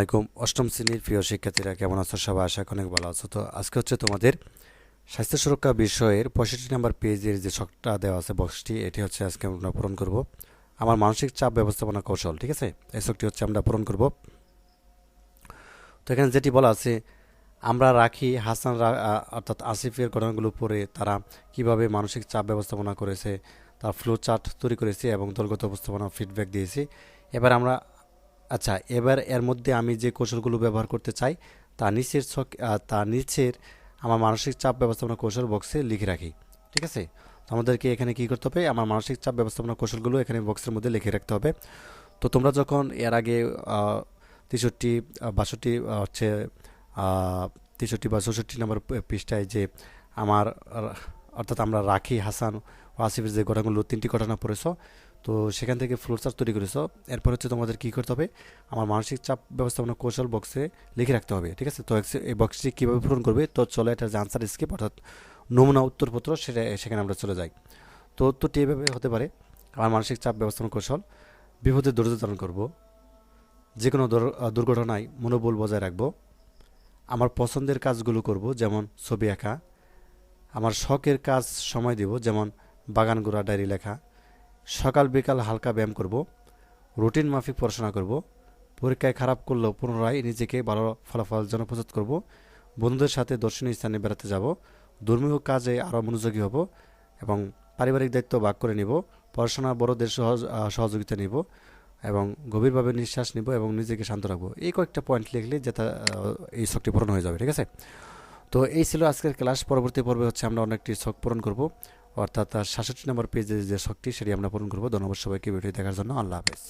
আসসালামাইকুম অষ্টম শ্রেণির প্রিয় শিক্ষার্থীরা, কেমন আছো? সবাই আশা অনেক ভালো আছো। তো আজকে হচ্ছে তোমাদের স্বাস্থ্য সুরক্ষা বিষয়ের পঁয়ষট্টি নাম্বার পেজের যে ছকটা দেওয়া আছে বক্সটি এটি হচ্ছে আজকে আমরা পূরণ করব। আমার মানসিক চাপ ব্যবস্থাপনা কৌশল, ঠিক আছে? এই ছকটি হচ্ছে আমরা পূরণ করব। তো এখানে যেটি বলা আছে, আমরা রাখি হাসান অর্থাৎ আসিফের ঘটনাগুলো পড়ে তারা কীভাবে মানসিক চাপ ব্যবস্থাপনা করেছে, তার ফ্লো চার্ট তৈরি করেছি এবং দলগত উপস্থাপনা ফিডব্যাক দিয়েছি। এবার আমরা আচ্ছা এবার এর মধ্যে আমি যে কৌশলগুলো ব্যবহার করতে চাই, তা নিচের ছক তা নিচের আমার মানসিক চাপ ব্যবস্থাপনা কৌশল বক্সে লিখে রাখি, ঠিক আছে? তো আমাদেরকে এখানে কি করতে হবে? আমার মানসিক চাপ ব্যবস্থাপনা কৌশলগুলো এখানে বক্সের মধ্যে লিখে রাখতে হবে। তো তোমরা যখন এর আগে তেষট্টি বাষট্টি হচ্ছে তেষট্টি বা চৌষট্টি নম্বর পৃষ্ঠায় যে আমার অর্থাৎ আমরা রাখি, হাসান ও আসিফের যে ঘটনাগুলো তিনটি ঘটনা পড়েছ, তো সেখান থেকে ফ্লোচার্ট তৈরি করেছ। এরপর হচ্ছে তোমাদের কী করতে হবে? আমার মানসিক চাপ ব্যবস্থাপনা কৌশল বক্সে লিখে রাখতে হবে, ঠিক আছে? তো এই বক্সটি কীভাবে পূরণ করবে? তো চলো এটার যে আনসার স্কিপ অর্থাৎ নমুনা উত্তরপত্র, সেটা, সেখানে আমরা চলে যাই। তো উত্তরটি এভাবে হতে পারে, আমার মানসিক চাপ ব্যবস্থাপনা কৌশল, বিপদে ধৈর্য ধারণ করব যে কোনো দুর- দুর্ঘটনায় মনোবল বজায় রাখব, আমার পছন্দের কাজগুলো করব, যেমন ছবি আঁকা আমার শখের কাজ সময় দেব, যেমন বাগান গোড়া ডায়েরি লেখা। সকাল বিকাল হালকা ব্যায়াম করব, রুটিন মাফিক পড়াশোনা করব, পরীক্ষায় খারাপ করলেও পুনরায় নিজেকে ভালো ফলাফল জন্য প্রস্তুত করব, বন্ধুদের সাথে দর্শনীয় স্থানে বেড়াতে যাব, ধর্মীয় কাজে আরও মনোযোগী হব এবং পারিবারিক দায়িত্ব ভাগ করে নিব, পড়াশোনা বড়দের সহজ সহযোগিতা নিব এবং গভীরভাবে নিঃশ্বাস নিব এবং নিজেকে শান্ত রাখব। এই কয়েকটা পয়েন্ট লিখলে যেটা এই শখটি পূরণ হয়ে যাবে, ঠিক আছে? তো এই ছিল আজকের ক্লাস। পরবর্তী পর্বে হচ্ছে আমরা অনেকটি শখ পূরণ করব। অর্থাৎ সাতষট্টি নম্বর পেজে যে শখটি, সেটি আমরা পূরণ করব। ধন্যবাদ সবাইকে ভিডিও দেখার জন্য। আল্লাহ হাফেজ।